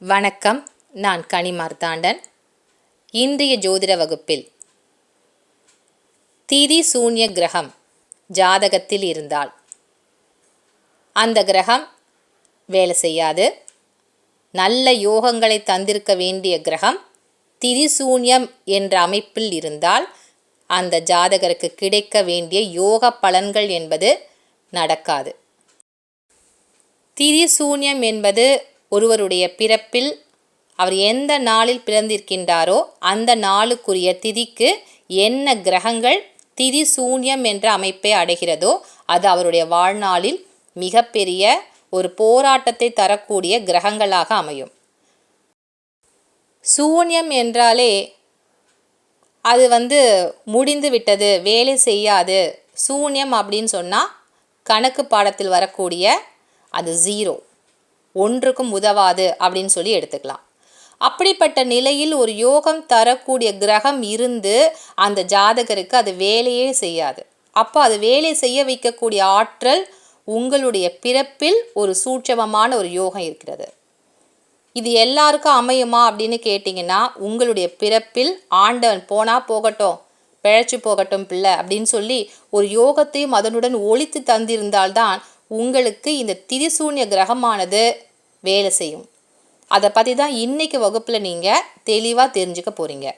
வணக்கம் நான் கனிமார்த்தாண்டன் இன்றைய ஜோதிட வகுப்பில் திதி சூன்ய கிரகம் ஜாதகத்தில் இருந்தால். அந்த கிரகம் வேலை செய்யாது. நல்ல யோகங்களை தந்திருக்க வேண்டிய கிரகம் திதி சூன்யம் என்ற அமைப்பில் இருந்தால் அந்த ஜாதகருக்கு கிடைக்க வேண்டிய யோக பலன்கள் என்பது நடக்காது. திதி சூன்யம் என்பது ஒருவருடைய பிறப்பில் அவர் எந்த நாளில் பிறந்திருக்கின்றாரோ அந்த நாளுக்குரிய திதிக்கு என்ன கிரகங்கள் திதி சூன்யம் என்ற அமைப்பை அடைகிறதோ அது அவருடைய வாழ்நாளில் மிகப்பெரிய ஒரு போராட்டத்தை தரக்கூடிய கிரகங்களாக அமையும். சூன்யம் என்றாலே அது வந்து முடிந்து விட்டது வேலை செய்யாது. சூன்யம் அப்படின்னு சொன்னால் கணக்கு பாடத்தில் வரக்கூடிய அது ஜீரோ ஒன்றுக்கும் உதவாது அப்படின்னு சொல்லி எடுத்துக்கலாம். அப்படிப்பட்ட நிலையில் ஒரு யோகம் தரக்கூடிய கிரகம் இருந்து அந்த ஜாதகருக்கு அது வேலையே செய்யாது. அப்போ அது வேலை செய்ய வைக்கக்கூடிய ஆற்றல் உங்களுடைய பிறப்பில் ஒரு சூட்சமமான ஒரு யோகம் இருக்கிறது. இது எல்லாருக்கும் அமையுமா அப்படின்னு கேட்டிங்கன்னா உங்களுடைய பிறப்பில் ஆண்டவன் போனால் போகட்டும் பிழைச்சி போகட்டும் பிள்ளை அப்படின்னு சொல்லி ஒரு யோகத்தையும் அதனுடன் ஒழித்து தந்திருந்தால்தான் உங்களுக்கு இந்த திரிசூன்ய கிரகமானது வேலை செய்யும். அதை பற்றி தான் இன்றைக்கி வகுப்பில் நீங்கள் தெளிவாக தெரிஞ்சுக்க போகிறீங்க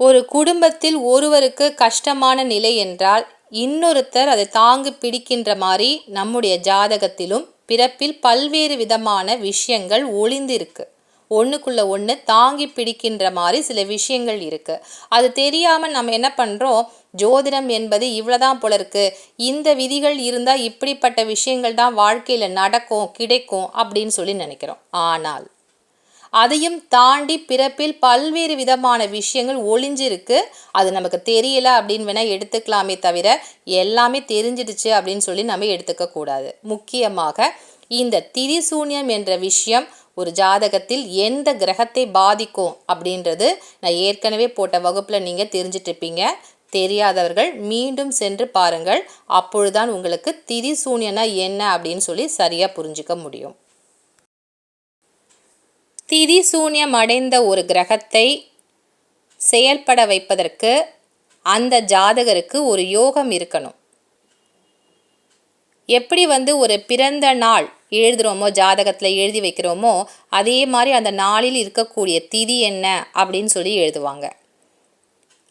ஒரு குடும்பத்தில் ஒருவருக்கு கஷ்டமான நிலை என்றால் இன்னொருத்தர் அதை தாங்கு பிடிக்கின்ற மாதிரி நம்முடைய ஜாதகத்திலும் பிறப்பில் பல்வேறு விதமான விஷயங்கள் ஒளிந்திருக்கு. ஒன்றுக்குள்ளே ஒன்று தாங்கி பிடிக்கின்ற மாதிரி சில விஷயங்கள் இருக்குது அது தெரியாமல் நம்ம என்ன பண்ணுறோம் ஜோதிடம் என்பது இவ்வளோதான் போல இருக்குது இந்த விதிகள் இருந்தால் இப்படிப்பட்ட விஷயங்கள் தான் வாழ்க்கையில் நடக்கும் கிடைக்கும் அப்படின்னு சொல்லி நினைக்கிறோம். ஆனால் அதையும் தாண்டி பிறப்பில் பல்வேறு விதமான விஷயங்கள் ஒளிஞ்சிருக்கு. அது நமக்கு தெரியல அப்படின்னு வேணால் எடுத்துக்கலாமே தவிர எல்லாமே தெரிஞ்சிடுச்சு அப்படின்னு சொல்லி நம்ம எடுத்துக்க கூடாது. முக்கியமாக இந்த திரிசூன்யம் என்ற விஷயம் ஒரு ஜாதகத்தில் எந்த கிரகத்தை பாதிக்கும் அப்படின்றது நான் ஏற்கனவே போட்ட வகுப்பில் நீங்கள் தெரிஞ்சிட்ருப்பீங்க தெரியாதவர்கள் மீண்டும் சென்று பாருங்கள். அப்பொழுதுதான் உங்களுக்கு திதி சூன்யனா என்ன அப்படின்னு சொல்லி சரியாக புரிஞ்சுக்க முடியும். திதி சூன்யம் அடைந்த ஒரு கிரகத்தை செயல்பட வைப்பதற்கு அந்த ஜாதகருக்கு ஒரு யோகம் இருக்கணும். எப்படி வந்து ஒரு பிறந்த நாள் எழுதுகிறோமோ ஜாதகத்தில் எழுதி வைக்கிறோமோ அதே மாதிரி அந்த நாளில் இருக்கக்கூடிய திதி என்ன அப்படின்னு சொல்லி எழுதுவாங்க.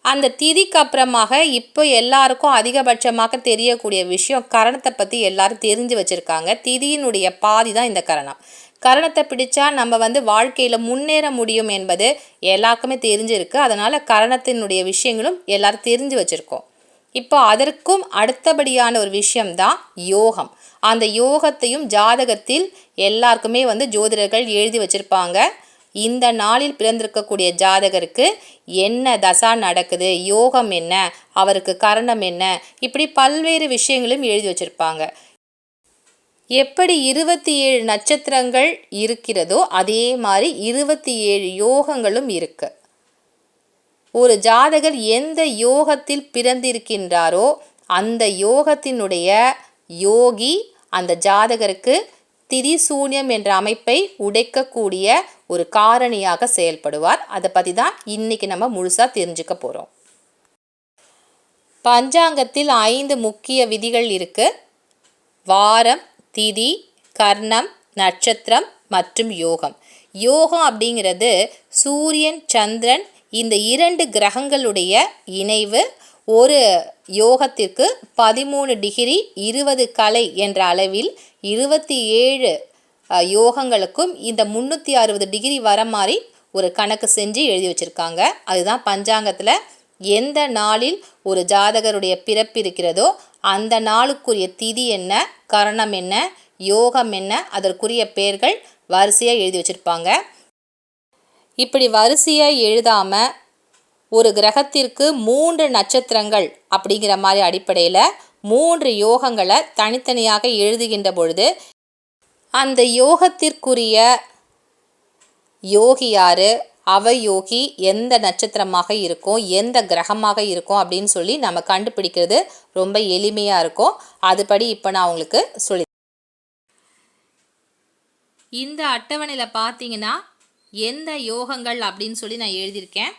அந்த திதிக்கு அப்புறமாக இப்போ எல்லாருக்கும் அதிகபட்சமாக தெரியக்கூடிய விஷயம் கரணத்தை பற்றி எல்லாரும் தெரிஞ்சு வச்சுருக்காங்க. திதியினுடைய பாதி தான் இந்த கரணம். கரணத்தை பிடிச்சா நம்ம வந்து வாழ்க்கையில் முன்னேற முடியும் என்பது எல்லாருக்குமே தெரிஞ்சிருக்கு. அதனால் கரணத்தினுடைய விஷயங்களும் எல்லாரும் தெரிஞ்சு வச்சுருக்கோம். இப்போ அதற்கும் அடுத்தபடியான ஒரு விஷயம்தான் யோகம். அந்த யோகத்தையும் ஜாதகத்தில் எல்லாருக்குமே வந்து ஜோதிடர்கள் எழுதி வச்சுருப்பாங்க. இந்த நாளில் பிறந்திருக்கக்கூடிய ஜாதகருக்கு என்ன தசா நடக்குது யோகம் என்ன அவருக்கு கரணம் என்ன இப்படி பல்வேறு விஷயங்களும் எழுதி வச்சுருப்பாங்க. எப்படி இருபத்தி ஏழு நட்சத்திரங்கள் இருக்கிறதோ அதே மாதிரி இருபத்தி ஏழு யோகங்களும் இருக்கு. ஒரு ஜாதகர் எந்த யோகத்தில் பிறந்திருக்கின்றாரோ அந்த யோகத்தினுடைய யோகி அந்த ஜாதகருக்கு திதி சூன்யம் என்ற அமைப்பை உடைக்கக்கூடிய ஒரு காரணியாக செயல்படுவார். அதை பற்றி தான் இன்றைக்கி நம்ம முழுசாக தெரிஞ்சுக்க போகிறோம் பஞ்சாங்கத்தில் ஐந்து முக்கிய விதிகள் இருக்குது வாரம் திதி கர்ணம் நட்சத்திரம் மற்றும் யோகம். யோகம் அப்படிங்கிறது சூரியன் சந்திரன் இந்த இரண்டு கிரகங்களுடைய இணைவு ஒரு யோகத்திற்கு பதிமூணு டிகிரி இருபது கலை என்ற அளவில் இருபத்தி ஏழு யோகங்களுக்கும் இந்த முந்நூற்றி அறுபது டிகிரி வர மாதிரி ஒரு கணக்கு செஞ்சு எழுதி வச்சுருக்காங்க. அதுதான் பஞ்சாங்கத்தில் எந்த நாளில் ஒரு ஜாதகருடைய பிறப்பு இருக்கிறதோ அந்த நாளுக்குரிய திதி என்ன கரணம் என்ன யோகம் என்ன அதற்குரிய பெயர்கள் வரிசையாக எழுதி வச்சுருப்பாங்க. இப்படி வரிசையாக எழுதாமல் ஒரு கிரகத்திற்கு மூன்று நட்சத்திரங்கள் அப்படிங்கிற மாதிரி அடிப்படையில் மூன்று யோகங்களை தனித்தனியாக எழுதுகின்ற பொழுது அந்த யோகத்திற்குரிய யோகி யார்? அவயோகி எந்த நட்சத்திரமாக இருக்கும்? எந்த கிரகமாக இருக்கும்? அப்படின்னு சொல்லி நம்ம கண்டுபிடிக்கிறது ரொம்ப எளிமையாக இருக்கும். அதுபடி இப்போ நான் உங்களுக்கு சொல்லி இந்த அட்டவணையில் பார்த்தீங்கன்னா எந்த யோகங்கள் அப்படின்னு சொல்லி நான் எழுதியிருக்கேன்.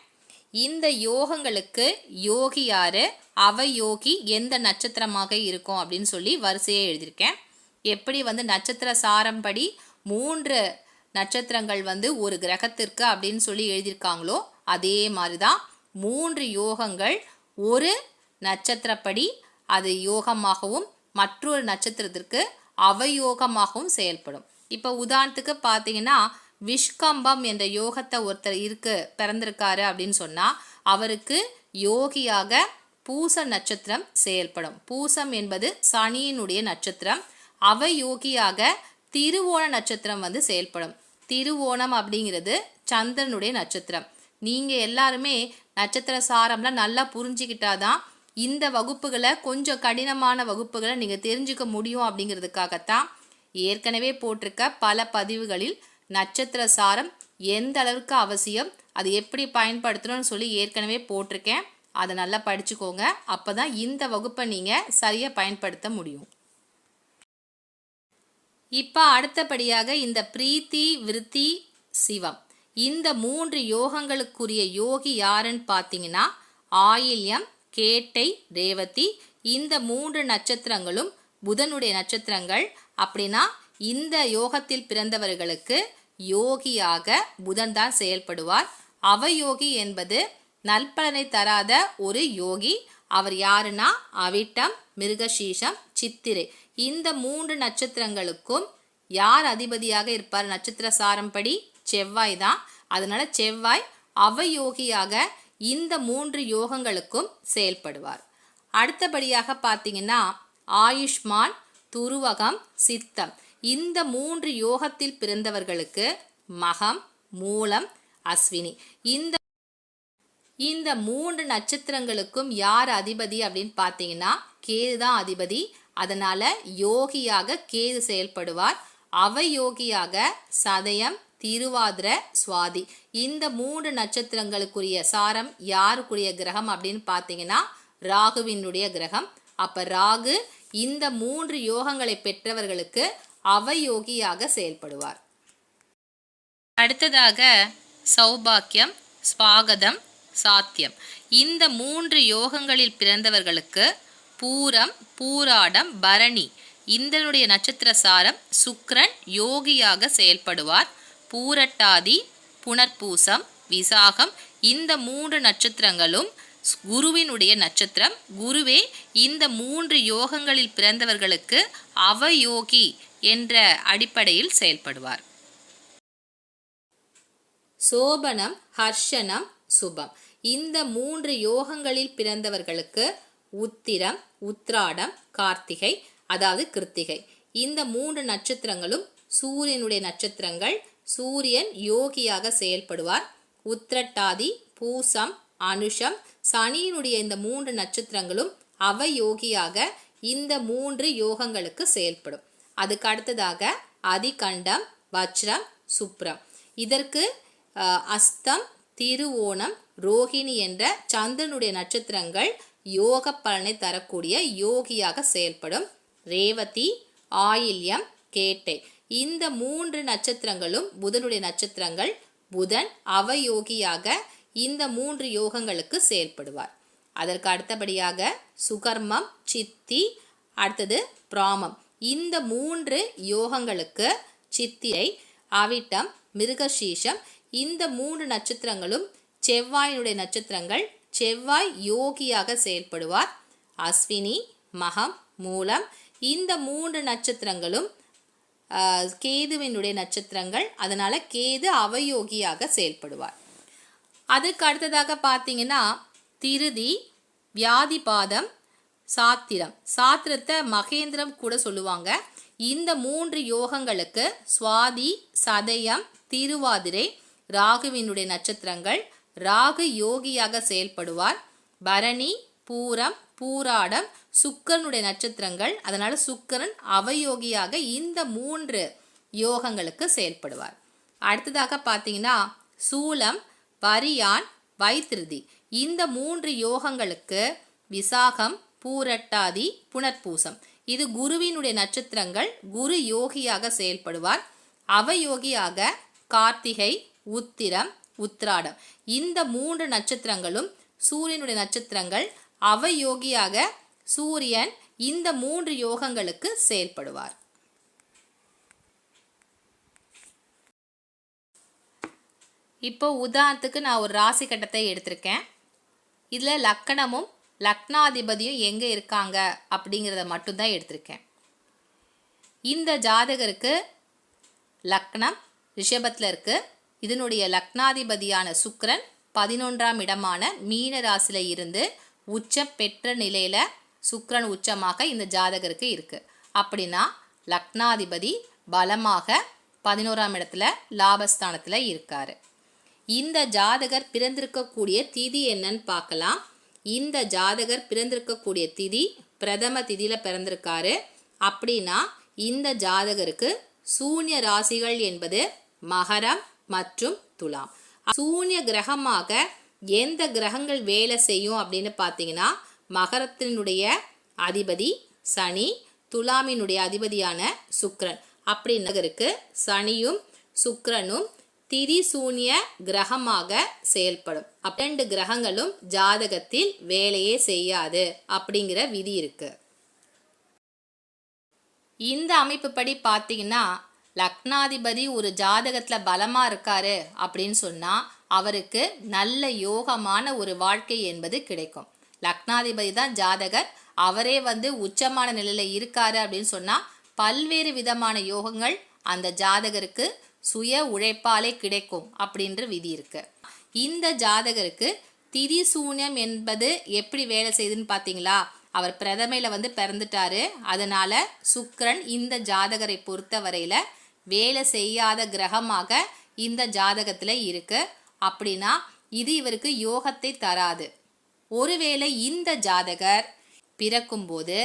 இந்த யோகங்களுக்கு யோகி யாரு அவயோகி எந்த நட்சத்திரமாக இருக்கும் அப்படின்னு சொல்லி வரிசையை எழுதியிருக்கேன். எப்படி வந்து நட்சத்திர சாரம்படி மூன்று நட்சத்திரங்கள் வந்து ஒரு கிரகத்திற்கு அப்படின்னு சொல்லி எழுதியிருக்காங்களோ அதே மாதிரி தான் மூன்று யோகங்கள் ஒரு நட்சத்திரப்படி அது யோகமாகவும் மற்றொரு நட்சத்திரத்திற்கு அவயோகமாகவும் செயல்படும். இப்போ உதாரணத்துக்கு பார்த்தீங்கன்னா விஷ்கம்பம் என்ற யோகத்தை ஒருத்தர் இருக்கு பிறந்திருக்காரு அப்படின்னு சொன்னால் அவருக்கு யோகியாக பூச நட்சத்திரம் செயல்படும். பூசம் என்பது சனியினுடைய நட்சத்திரம். அவயோகியாக திருவோண நட்சத்திரம் வந்து செயல்படும். திருவோணம் அப்படிங்கிறது சந்திரனுடைய நட்சத்திரம். நீங்கள் எல்லாருமே நட்சத்திர சாரம்லாம் நல்லா புரிஞ்சுக்கிட்டாதான் இந்த வகுப்புகளை கொஞ்சம் கடினமான வகுப்புகளை நீங்கள் தெரிஞ்சுக்க முடியும் அப்படிங்கிறதுக்காகத்தான் ஏற்கனவே போட்டிருக்க பல பதிவுகளில் நட்சத்திர சாரம் எந்த அளவுக்கு அவசியம் அது எப்படி பயன்படுத்தணும்னு சொல்லி ஏற்கனவே போட்டிருக்கேன். அதை நல்லா படிச்சுக்கோங்க. அப்போ தான் இந்த வகுப்பை நீங்கள் சரியாக பயன்படுத்த முடியும். இப்போ அடுத்தபடியாக இந்த பிரீத்தி விருத்தி சிவம். இந்த மூன்று யோகங்களுக்குரிய யோகி யாருன்னு பார்த்தீங்கன்னா ஆயில்யம் கேட்டை ரேவதி. இந்த மூன்று நட்சத்திரங்களும் புதனுடைய நட்சத்திரங்கள். அப்படின்னா இந்த யோகத்தில் பிறந்தவர்களுக்கு யோகியாக புதன்தான் செயல்படுவார். அவயோகி என்பது நல்பலனை தராத ஒரு யோகி. அவர் யாருன்னா? அவிட்டம் மிருகசீஷம் சித்திரை. இந்த மூன்று நட்சத்திரங்களுக்கும் யார் அதிபதியாக இருப்பார்? நட்சத்திர சாரம்படி செவ்வாய் தான். அதனால செவ்வாய் அவயோகியாக இந்த மூன்று யோகங்களுக்கும் செயல்படுவார். அடுத்தபடியாக பார்த்தீங்கன்னா ஆயுஷ்மான் துருவகம் சித்தம். இந்த மூன்று யோகத்தில் பிறந்தவர்களுக்கு மகம் மூலம் அஸ்வினி. இந்த இந்த மூன்று நட்சத்திரங்களுக்கும் யார் அதிபதி அப்படின்னு பார்த்தீங்கன்னா கேது தான் அதிபதி. அதனால யோகியாக கேது செயல்படுவார். அவயோகியாக சதயம் திருவாதிர சுவாதி. இந்த மூன்று நட்சத்திரங்களுக்குரிய சாரம் யாருக்குரிய கிரகம் அப்படின்னு பார்த்தீங்கன்னா ராகுவினுடைய கிரகம். அப்ப ராகு இந்த மூன்று யோகங்களை பெற்றவர்களுக்கு அவயோகியாக செயல்படுவார். அடுத்ததாக சௌபாக்கியம் ஸ்வாகதம் சாத்தியம். இந்த மூன்று யோகங்களில் பிறந்தவர்களுக்கு பூரம் பூராடம் பரணி இந்தனுடைய நட்சத்திர சாரம் சுக்ரன் யோகியாக செயல்படுவார். பூரட்டாதி புனர்பூசம் விசாகம் இந்த மூன்று நட்சத்திரங்களும் குருவினுடைய நட்சத்திரம். குருவே இந்த மூன்று யோகங்களில் பிறந்தவர்களுக்கு அவயோகி என்ற அடிப்படையில் செயல்படுவார். சோபனம் ஹர்ஷனம் சுபம். இந்த மூன்று யோகங்களில் பிறந்தவர்களுக்கு உத்திரம் உத்ராடம் கார்த்திகை அதாவது கிருத்திகை. இந்த மூன்று நட்சத்திரங்களும் சூரியனுடைய நட்சத்திரங்கள். சூரியன் யோகியாக செயல்படுவார். உத்திரட்டாதி பூசம் அனுஷம். சனியினுடைய இந்த மூன்று நட்சத்திரங்களும் அவயோகியாக இந்த மூன்று யோகங்களுக்கு செயல்படும். அதுக்கு அடுத்ததாக அதிகண்டம் வஜ்ரம் சுப்ரம். இதற்கு அஸ்தம் திருவோணம் ரோஹிணி என்ற சந்திரனுடைய நட்சத்திரங்கள் யோக பலனை தரக்கூடிய யோகியாக செயல்படும். ரேவதி ஆயில்யம் கேட்டை. இந்த மூன்று நட்சத்திரங்களும் புதனுடைய நட்சத்திரங்கள் புதன் அவயோகியாக இந்த மூன்று யோகங்களுக்கு செயல்படுவார். அதற்கு அடுத்தபடியாக சுகர்மம் சித்தி அடுத்தது பிராமம். இந்த மூன்று யோகங்களுக்கு சித்திரை அவிட்டம் மிருகசீஷம் இந்த மூன்று நட்சத்திரங்களும் செவ்வாயினுடைய நட்சத்திரங்கள் செவ்வாய் யோகியாக செயல்படுவார். அஸ்வினி மகம் மூலம் இந்த மூன்று நட்சத்திரங்களும் கேதுவினுடைய நட்சத்திரங்கள் அதனால் கேது அவயோகியாக செயல்படுவார். அதுக்கு அடுத்ததாக பார்த்தீங்கன்னா திருதி வியாதிபாதம் சாத்திரம். சாத்திரத்தை மகேந்திரம் கூட சொல்லுவாங்க. இந்த மூன்று யோகங்களுக்கு சுவாதி சதயம் திருவாதிரை ராகுவினுடைய நட்சத்திரங்கள் ராகு யோகியாக செயல்படுவார். பரணி பூரம் பூராடம் சுக்கரனுடைய நட்சத்திரங்கள் அதனால சுக்கரன் அவயோகியாக இந்த மூன்று யோகங்களுக்கு செயல்படுவார். அடுத்ததாக பார்த்தீங்கன்னா சூலம் பரியான் வைத்திருதி இந்த மூன்று யோகங்களுக்கு விசாகம் பூரட்டாதி புனர்பூசம். இது குருவினுடைய நட்சத்திரங்கள் குரு யோகியாக செயல்படுவார். அவயோகியாக கார்த்திகை உத்திரம் உத்ராடம் இந்த மூன்று நட்சத்திரங்களும் சூரியனுடைய நட்சத்திரங்கள் அவயோகியாக சூரியன் இந்த மூன்று யோகங்களுக்கு செயல்படுவார். இப்போ உதாரணத்துக்கு நான் ஒரு ராசி கட்டத்தை எடுத்திருக்கேன். இதில் லக்கணமும் லக்னாதிபதியும் எங்கே இருக்காங்க அப்படிங்கிறத மட்டும்தான் எடுத்திருக்கேன். இந்த ஜாதகருக்கு லக்னம் ரிஷபத்தில் இருக்குது இதனுடைய லக்னாதிபதியான சுக்ரன் பதினொன்றாம் இடமான மீன ராசியில் இருந்து உச்சம் பெற்ற நிலையில் சுக்ரன் உச்சமாக இந்த ஜாதகருக்கு இருக்குது அப்படின்னா லக்னாதிபதி பலமாக பதினோராம் இடத்துல லாபஸ்தானத்தில் இருக்கார். இந்த ஜாதகர் பிறந்திருக்கக்கூடிய திதி என்னன்னு பார்க்கலாம். இந்த ஜாதகர் பிறந்திருக்கக்கூடிய திதி பிரதம திதியில் பிறந்திருக்காரு. அப்படின்னா இந்த ஜாதகருக்கு சூன்ய ராசிகள் என்பது மகரம் மற்றும் துலாம். சூன்ய கிரகமாக எந்த கிரகங்கள் வேலை செய்யும் அப்படின்னு பார்த்தீங்கன்னா மகரத்தினுடைய அதிபதி சனி துலாமினுடைய அதிபதியான சுக்கிரன் அப்படின்னகருக்கு சனியும் சுக்ரனும் திரிசூன்ய கிரகமாக செயல்படும். அப்ப ரெண்டு கிரகங்களும் ஜாதகத்தில் வேலையே செய்யாது அப்படிங்கிற விதி இருக்கு. இந்த அமைப்புப்படி பார்த்தீங்கன்னா லக்னாதிபதி ஒரு ஜாதகத்தில் பலமாக இருக்காரு அப்படின்னு சொன்னால் அவருக்கு நல்ல யோகமான ஒரு வாழ்க்கை என்பது கிடைக்கும். லக்னாதிபதி தான் ஜாதகர் அவரே வந்து உச்சமான நிலையில் இருக்காரு அப்படின்னு சொன்னால் பல்வேறு விதமான யோகங்கள் அந்த ஜாதகருக்கு சுய உழைப்பாலே கிடைக்கும் அப்படின்ற விதி இருக்கு. இந்த ஜாதகருக்கு திரிசூன்யம் என்பது எப்படி வேலை செய்யுதுன்னு பார்த்தீங்களா அவர் பிரதமையில் வந்து பிறந்துட்டாரு. அதனால சுக்கரன் இந்த ஜாதகரை பொறுத்த வரையில வேலை செய்யாத கிரகமாக இந்த ஜாதகத்தில் இருக்கு. அப்படின்னா இது இவருக்கு யோகத்தை தராது. ஒருவேளை இந்த ஜாதகர் பிறக்கும்போது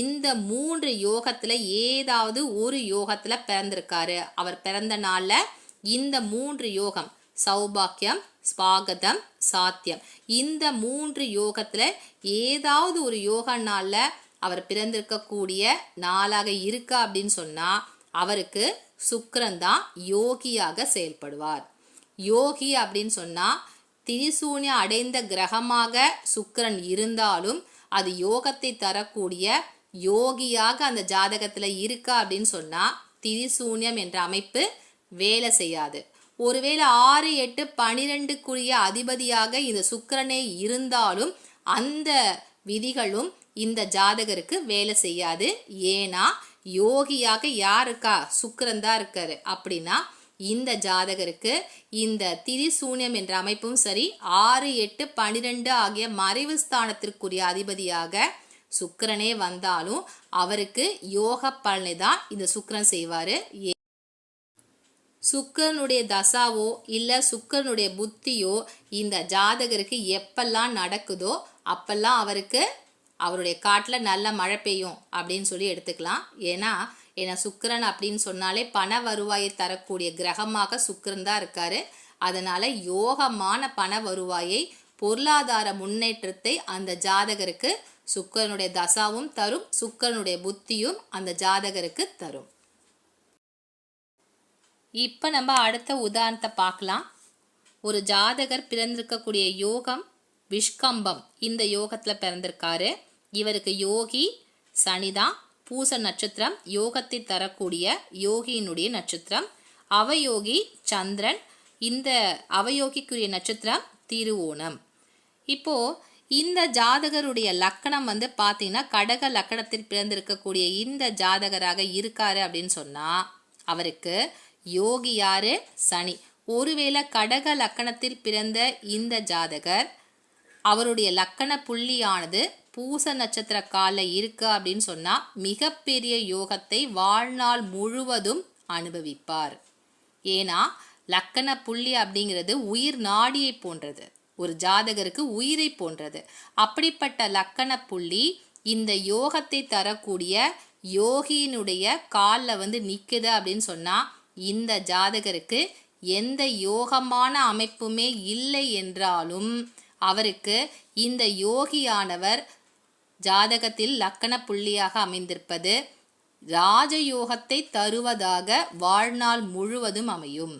இந்த மூன்று யோகத்தில் ஏதாவது ஒரு யோகத்தில் பிறந்திருக்காரு. அவர் பிறந்த நாளில் இந்த மூன்று யோகம் சௌபாக்கியம் ஸ்வாகதம் சாத்தியம். இந்த மூன்று யோகத்தில் ஏதாவது ஒரு யோக நாளில் அவர் பிறந்திருக்கக்கூடிய நாளாக இருக்கா அப்படின்னு சொன்னால் அவருக்கு சுக்கிரன் தான் யோகியாக செயல்படுவார். யோகி அப்படின்னு சொன்னால் திரிசூன்ய அடைந்த கிரகமாக சுக்கரன் இருந்தாலும் அது யோகத்தை தரக்கூடிய யோகியாக அந்த ஜாதகத்தில் இருக்கா அப்படின்னு சொன்னால் திரிசூன்யம் என்ற அமைப்பு வேலை செய்யாது. ஒருவேளை ஆறு எட்டு பனிரெண்டுக்குரிய அதிபதியாக இந்த சுக்கரனே இருந்தாலும் அந்த விதிகளும் இந்த ஜாதகருக்கு வேலை செய்யாது. ஏன்னா யோகியாக யார் இருக்கா சுக்கிரன் தான் இருக்காரு. அப்படின்னா இந்த ஜாதகருக்கு இந்த திரிசூன்யம் என்ற அமைப்பும் சரி ஆறு எட்டு பனிரெண்டு ஆகிய மறைவு ஸ்தானத்திற்குரிய அதிபதியாக சுக்கரனே வந்தாலும் அவருக்கு யோக பலனை தான் இந்த சுக்கரன் செய்வார். சுக்கரனுடைய தசாவோ இல்லை சுக்கரனுடைய புத்தியோ இந்த ஜாதகருக்கு எப்பெல்லாம் நடக்குதோ அப்பெல்லாம் அவருக்கு அவருடைய காட்டில் நல்ல மழை பெய்யும் அப்படின்னு சொல்லி எடுத்துக்கலாம். ஏன்னா ஏன்னா சுக்கரன் அப்படின்னு சொன்னாலே பண வருவாயை தரக்கூடிய கிரகமாக சுக்கரன் தான் இருக்காரு. அதனால யோகமான பண வருவாயை பொருளாதார முன்னேற்றத்தை அந்த ஜாதகருக்கு சுக்கரனுடைய தசாவும் தரும் சுக்கரனுடைய புத்தியும் அந்த ஜாதகருக்கு தரும். இப்போ நம்ம அடுத்த உதாரணத்தை பார்க்கலாம். ஒரு ஜாதகர் பிறந்திருக்கக்கூடிய யோகம் விஷ்கம்பம் இந்த யோகத்தில் பிறந்திருக்காரு. இவருக்கு யோகி சனிதான் பூச நட்சத்திரம் யோகத்தை தரக்கூடிய யோகியினுடைய நட்சத்திரம். அவயோகி சந்திரன். இந்த அவயோகிக்குரிய நட்சத்திரம் திருவோணம். இப்போ இந்த ஜாதகருடைய லக்கணம் வந்து பார்த்தீங்கன்னா கடக லக்கணத்தில் பிறந்திருக்கக்கூடிய இந்த ஜாதகராக இருக்காரு அப்படின்னு சொன்னால் அவருக்கு யோகி யாரு? சனி. ஒருவேளை கடக லக்கணத்தில் பிறந்த இந்த ஜாதகர் அவருடைய லக்கண புள்ளியானது பூச நட்சத்திர காலில் இருக்கு அப்படின்னு சொன்னால் மிகப்பெரிய யோகத்தை வாழ்நாள் முழுவதும் அனுபவிப்பார். ஏன்னா லக்கண புள்ளி அப்படிங்கிறது உயிர் நாடியை போன்றது. ஒரு ஜாதகருக்கு உயிரை போன்றது. அப்படிப்பட்ட லக்கண புள்ளி இந்த யோகத்தை தரக்கூடிய யோகியினுடைய காலில் வந்து நிற்குது அப்படின்னு சொன்னால் இந்த ஜாதகருக்கு எந்த யோகமான அமைப்புமே இல்லை என்றாலும் அவருக்கு இந்த யோகியானவர் ஜாதகத்தில் லக்கண புள்ளியாக அமைந்திருப்பது ராஜயோகத்தை தருவதாக வாழ்நாள் முழுவதும் அமையும்.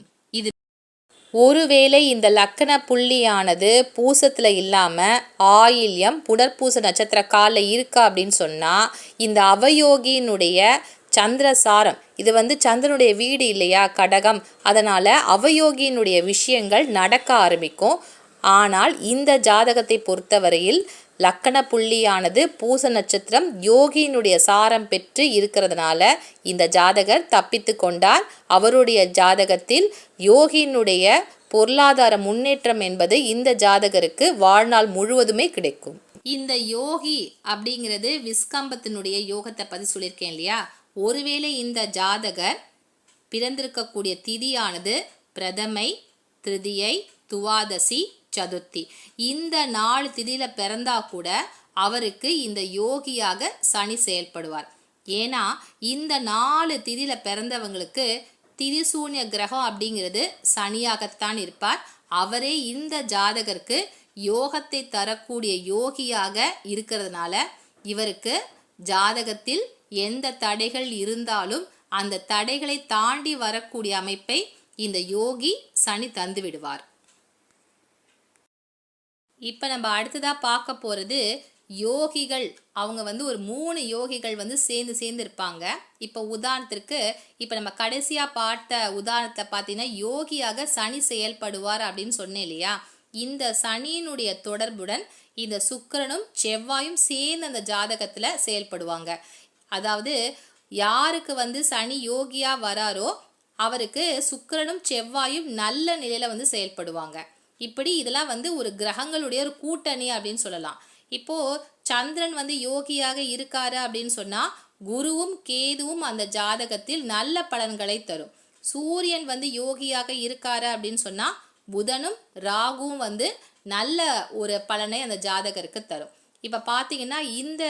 ஒருவேளை இந்த லக்கண புள்ளியானது பூசத்தில் இல்லாமல் ஆயில்யம் புனர்பூச நட்சத்திர காலில் இருக்கா அப்படின்னு சொன்னால் இந்த அவயோகியினுடைய சந்திரசாரம் இது வந்து சந்திரனுடைய வீடு இல்லையா கடகம் அதனால் அவயோகியினுடைய விஷயங்கள் நடக்க ஆரம்பிக்கும். ஆனால் இந்த ஜாதகத்தை பொறுத்தவரையில் லக்கண புள்ளியானது பூச நட்சத்திரம் யோகியினுடைய சாரம் பெற்று இருக்கிறதுனால இந்த ஜாதகர் தப்பித்து கொண்டார் அவருடைய ஜாதகத்தில் யோகியினுடைய பொருளாதார முன்னேற்றம் என்பது இந்த ஜாதகருக்கு வாழ்நாள் முழுவதுமே கிடைக்கும். இந்த யோகி அப்படிங்கிறது விஸ்கம்பத்தினுடைய யோகத்தை பற்றி சொல்லியிருக்கேன் இல்லையா? ஒருவேளை இந்த ஜாதகர் பிறந்திருக்கக்கூடிய திதியானது பிரதமை திருதியை துவாதசி சதுர்த்தி. இந்த நாலு திதியில் பிறந்தா கூட அவருக்கு இந்த யோகியாக சனி செயல்படுவார். ஏன்னா இந்த நாலு திதியில் பிறந்தவங்களுக்கு திரிசூன்ய கிரகம் அப்படிங்கிறது சனியாகத்தான் இருப்பார். அவரே இந்த ஜாதகருக்கு யோகத்தை தரக்கூடிய யோகியாக இருக்கிறதுனால இவருக்கு ஜாதகத்தில் எந்த தடைகள் இருந்தாலும் அந்த தடைகளை தாண்டி வரக்கூடிய அமைப்பை இந்த யோகி சனி தந்து விடுவார் இப்போ நம்ம அடுத்ததாக பார்க்க போகிறது யோகிகள். அவங்க வந்து ஒரு மூணு யோகிகள் வந்து சேர்ந்து சேர்ந்து இருப்பாங்க. இப்போ உதாரணத்திற்கு இப்போ நம்ம கடைசியாக பார்த்த உதாரணத்தை பார்த்தீங்கன்னா யோகியாக சனி செயல்படுவார் அப்படின்னு சொன்னேன் இல்லையா? இந்த சனியினுடைய தொடர்புடன் இந்த சுக்கரனும் செவ்வாயும் சேர்ந்து அந்த ஜாதகத்தில் செயல்படுவாங்க. அதாவது யாருக்கு வந்து சனி யோகியாக வராரோ அவருக்கு சுக்கிரனும் செவ்வாயும் நல்ல நிலையில் வந்து செயல்படுவாங்க. இப்படி இதெல்லாம் வந்து ஒரு கிரகங்களுடைய ஒரு கூட்டணி அப்படின்னு சொல்லலாம். இப்போது சந்திரன் வந்து யோகியாக இருக்காரு அப்படின்னு சொன்னால் குருவும் கேதுவும் அந்த ஜாதகத்தில் நல்ல பலன்களை தரும். சூரியன் வந்து யோகியாக இருக்காரு அப்படின்னு சொன்னால் புதனும் ராகுவும் வந்து நல்ல ஒரு பலனை அந்த ஜாதகருக்கு தரும். இப்போ பார்த்தீங்கன்னா இந்த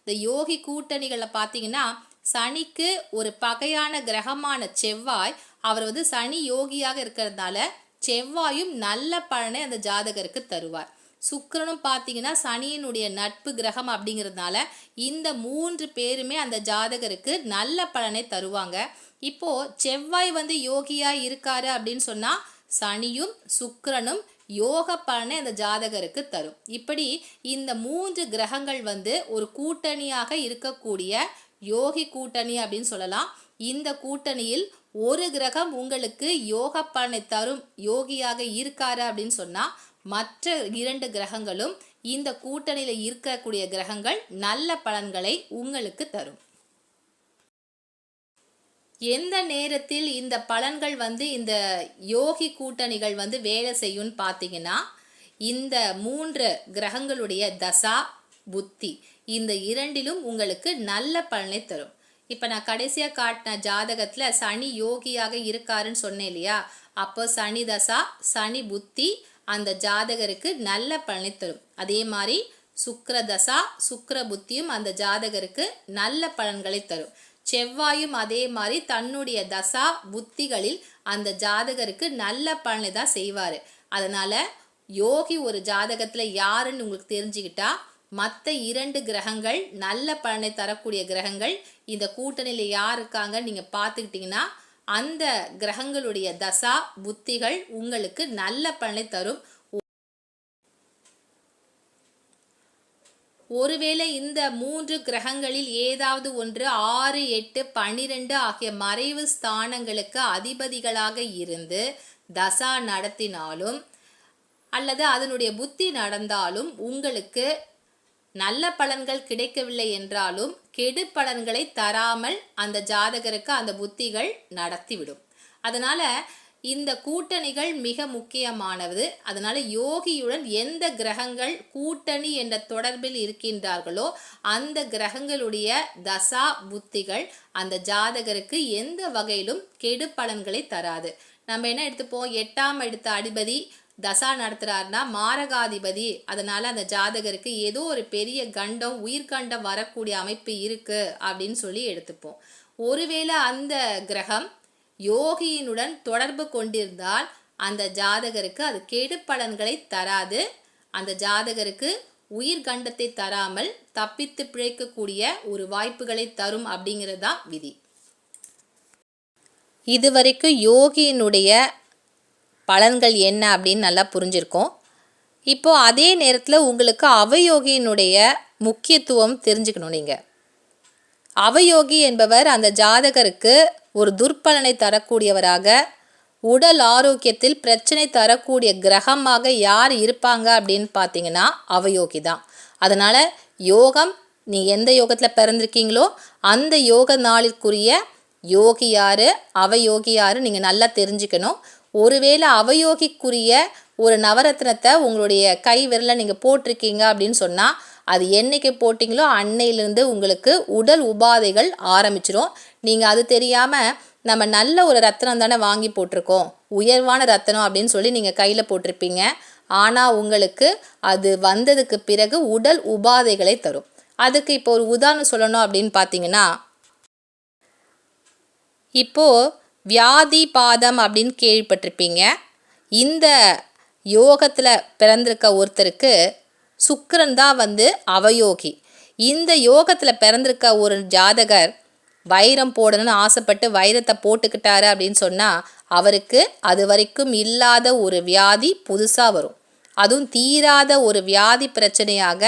இந்த யோகி கூட்டணிகளில் பார்த்தீங்கன்னா சனிக்கு ஒரு பகையான கிரகமான செவ்வாய் அவர் வந்து சனி யோகியாக இருக்கிறதுனால செவ்வாயும் நல்ல பலனை அந்த ஜாதகருக்கு தருவார். சுக்கரனும் பார்த்தீங்கன்னா சனியினுடைய நட்பு கிரகம் அப்படிங்கிறதுனால இந்த மூன்று பேருமே அந்த ஜாதகருக்கு நல்ல பலனை தருவாங்க. இப்போ செவ்வாய் வந்து யோகியா இருக்காரு அப்படின்னு சொன்னா சனியும் சுக்கரனும் யோக பலனை அந்த ஜாதகருக்கு தரும். இப்படி இந்த மூன்று கிரகங்கள் வந்து ஒரு கூட்டணியாக இருக்கக்கூடிய யோகி கூட்டணி அப்படின்னு சொல்லலாம். இந்த கூட்டணியில் ஒரு கிரகம் உங்களுக்கு யோக பலனை தரும் யோகியாக இருக்காரு அப்படின்னு சொன்னால் மற்ற இரண்டு கிரகங்களும் இந்த கூட்டணியில் இருக்கக்கூடிய கிரகங்கள் நல்ல பலன்களை உங்களுக்கு தரும். எந்த நேரத்தில் இந்த பலன்கள் வந்து இந்த யோகி கூட்டணிகள் வந்து வேலை செய்யும்னு பார்த்தீங்கன்னா இந்த மூன்று கிரகங்களுடைய தசா புத்தி இந்த இரண்டிலும் உங்களுக்கு நல்ல பலனை தரும். இப்போ நான் கடைசியாக காட்டின ஜாதகத்தில் சனி யோகியாக இருக்காருன்னு சொன்னேன் இல்லையா? அப்போ சனி தசா சனி புத்தி அந்த ஜாதகருக்கு நல்ல பலனை தரும். அதே மாதிரி சுக்கர தசா சுக்கர புத்தியும் அந்த ஜாதகருக்கு நல்ல பலன்களை தரும். செவ்வாயும் அதே மாதிரி தன்னுடைய தசா புத்திகளில் அந்த ஜாதகருக்கு நல்ல பலனை தான் செய்வார். அதனால் யோகி ஒரு ஜாதகத்தில் யாருன்னு உங்களுக்கு தெரிஞ்சுக்கிட்டா மற்ற இரண்டு கிரகங்கள் நல்ல பலனை தரக்கூடிய கிரகங்கள் இந்த கூட்டணியில் யார் இருக்காங்க நீங்கள் பார்த்துக்கிட்டிங்கன்னா அந்த கிரகங்களுடைய தசா புத்திகள் உங்களுக்கு நல்ல பலனை தரும். ஒருவேளை இந்த மூன்று கிரகங்களில் ஏதாவது ஒன்று ஆறு எட்டு பன்னிரெண்டு ஆகிய மறைவு ஸ்தானங்களுக்கு அதிபதிகளாக இருந்து தசா நடத்தினாலும் அல்லது அதனுடைய புத்தி நடந்தாலும் உங்களுக்கு நல்ல பலன்கள் கிடைக்கவில்லை என்றாலும் கெடு பலன்களை தராமல் அந்த ஜாதகருக்கு அந்த புத்திகள் நடத்திவிடும். அதனால இந்த கூட்டணிகள் மிக முக்கியமானது. அதனால யோகியுடன் எந்த கிரகங்கள் கூட்டணி என்ற தொடர்பில் இருக்கின்றார்களோ அந்த கிரகங்களுடைய தசா புத்திகள் அந்த ஜாதகருக்கு எந்த வகையிலும் கெடு பலன்களை தராது. நம்ம என்ன எடுத்துப்போம்? எட்டாம் எடுத்த அதிபதி தசா நடத்துகிறாருன்னா மாரகாதிபதி. அதனால அந்த ஜாதகருக்கு ஏதோ ஒரு பெரிய கண்டம் உயிர்கண்டம் வரக்கூடிய அமைப்பு இருக்கு அப்படின்னு சொல்லி எடுத்துப்போம். ஒருவேளை அந்த கிரகம் யோகியினுடன் தொடர்பு கொண்டிருந்தால் அந்த ஜாதகருக்கு அது கெடு பலன்களை தராது. அந்த ஜாதகருக்கு உயிர் கண்டத்தை தராமல் தப்பித்து பிழைக்கக்கூடிய ஒரு வாய்ப்புகளை தரும் அப்படிங்கிறது தான் விதி. இதுவரைக்கும் யோகியினுடைய பலன்கள் என்ன அப்படின்னு நல்லா புரிஞ்சிருக்கோம். இப்போ அதே நேரத்தில் உங்களுக்கு அவயோகியினுடைய முக்கியத்துவம் தெரிஞ்சுக்கணும் நீங்கள் அவயோகி என்பவர் அந்த ஜாதகருக்கு ஒரு துர்பலனை தரக்கூடியவராக உடல் ஆரோக்கியத்தில் பிரச்சனை தரக்கூடிய கிரகமாக யார் இருப்பாங்க அப்படின்னு பார்த்தீங்கன்னா அவயோகி தான். அதனால் யோகம் நீ எந்த யோகத்தில் பிறந்திருக்கீங்களோ அந்த யோக நாளிற்குரிய யோகி யார் அவயோகி யார் நீங்கள் நல்லா தெரிஞ்சுக்கணும். ஒருவேளை அவயோகிக்குரிய ஒரு நவரத்னத்தை உங்களுடைய கை விரலில் நீங்கள் போட்டிருக்கீங்க அப்படின்னு சொன்னால் அது என்னைக்கு போட்டிங்களோ அன்னையிலேருந்து உங்களுக்கு உடல் உபாதைகள் ஆரம்பிச்சிடும் நீங்கள் அது தெரியாமல் நம்ம நல்ல ஒரு ரத்தனம் தானே வாங்கி போட்டிருக்கோம். உயர்வான ரத்தனம் அப்படின்னு சொல்லி நீங்கள் கையில் போட்டிருப்பீங்க. ஆனால் உங்களுக்கு அது வந்ததுக்கு பிறகு உடல் உபாதைகளை தரும். அதுக்கு இப்போ ஒரு உதாரணம் சொல்லணும் அப்படின்னு பார்த்தீங்கன்னா இப்போது வியாதி பாதம் அப்படின்னு கேள்விப்பட்டிருப்பீங்க. இந்த யோகத்தில் பிறந்திருக்க ஒருத்தருக்கு சுக்கரன் தான் வந்து அவயோகி. இந்த யோகத்தில் பிறந்திருக்க ஒரு ஜாதகர் வைரம் போடணும்னு ஆசைப்பட்டு வைரத்தை போட்டுக்கிட்டாரு அப்படின்னு சொன்னால் அவருக்கு அது வரைக்கும் இல்லாத ஒரு வியாதி புதுசாக வரும். அதுவும் தீராத ஒரு வியாதி பிரச்சனையாக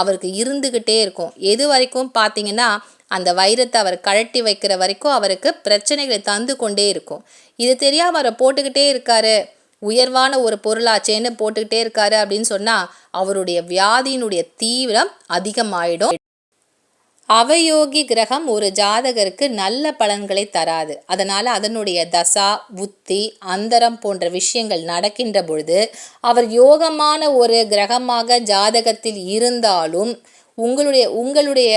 அவருக்கு இருந்துக்கிட்டே இருக்கும். எது வரைக்கும் பார்த்தீங்கன்னா அந்த வைரத்தை அவர் கழட்டி வைக்கிற வரைக்கும் அவருக்கு பிரச்சனைகளை தந்து கொண்டே இருக்கும். இது தெரியாமல் அவரை போட்டுக்கிட்டே இருக்காரு. உயர்வான ஒரு பொருளாச்சேன்னு போட்டுக்கிட்டே இருக்காரு அப்படின்னு சொன்னால் அவருடைய வியாதியினுடைய தீவிரம் அதிகமாயிடும். அவயோகி கிரகம் ஒரு ஜாதகருக்கு நல்ல பலன்களை தராது. அதனால் அதனுடைய தசா புத்தி அந்தரம் போன்ற விஷயங்கள் நடக்கின்ற பொழுது அவர் யோகமான ஒரு கிரகமாக ஜாதகத்தில் இருந்தாலும் உங்களுடைய உங்களுடைய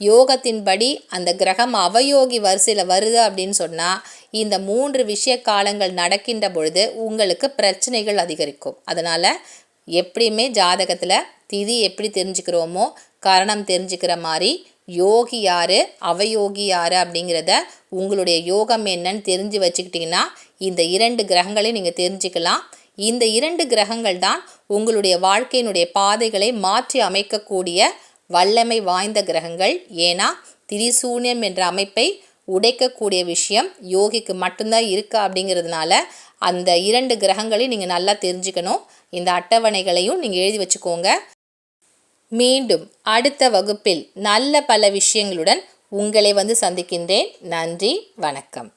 யோகத்தின்படி அந்த கிரகம் அவயோகி வரிசையில் வருது அப்படின்னு சொன்னால் இந்த மூன்று விஷய காலங்கள் நடக்கின்ற பொழுது உங்களுக்கு பிரச்சனைகள் அதிகரிக்கும். அதனால் எப்படியுமே ஜாதகத்தில் திதி எப்படி தெரிஞ்சுக்கிறோமோ கரணம் தெரிஞ்சுக்கிற மாதிரி யோகி யார் அவயோகி யார் அப்படிங்கிறத உங்களுடைய யோகம் என்னன்னு தெரிஞ்சு வச்சுக்கிட்டிங்கன்னா இந்த இரண்டு கிரகங்களையும் நீங்கள் தெரிஞ்சுக்கலாம். இந்த இரண்டு கிரகங்கள் தான் உங்களுடைய வாழ்க்கையினுடைய பாதைகளை மாற்றி அமைக்கக்கூடிய வல்லமை வாய்ந்த கிரகங்கள். ஏன்னா திரிசூன்யம் என்ற அமைப்பை உடைக்கக்கூடிய விஷயம் யோகிக்கு மட்டும்தான் இருக்கா அப்படிங்கிறதுனால அந்த இரண்டு கிரகங்களையும் நீங்கள் நல்லா தெரிஞ்சுக்கணும். இந்த அட்டவணைகளையும் நீங்கள் எழுதி வச்சுக்கோங்க. மீண்டும் அடுத்த வகுப்பில் நல்ல பல விஷயங்களுடன் உங்களை வந்து சந்திக்கின்றேன். நன்றி வணக்கம்.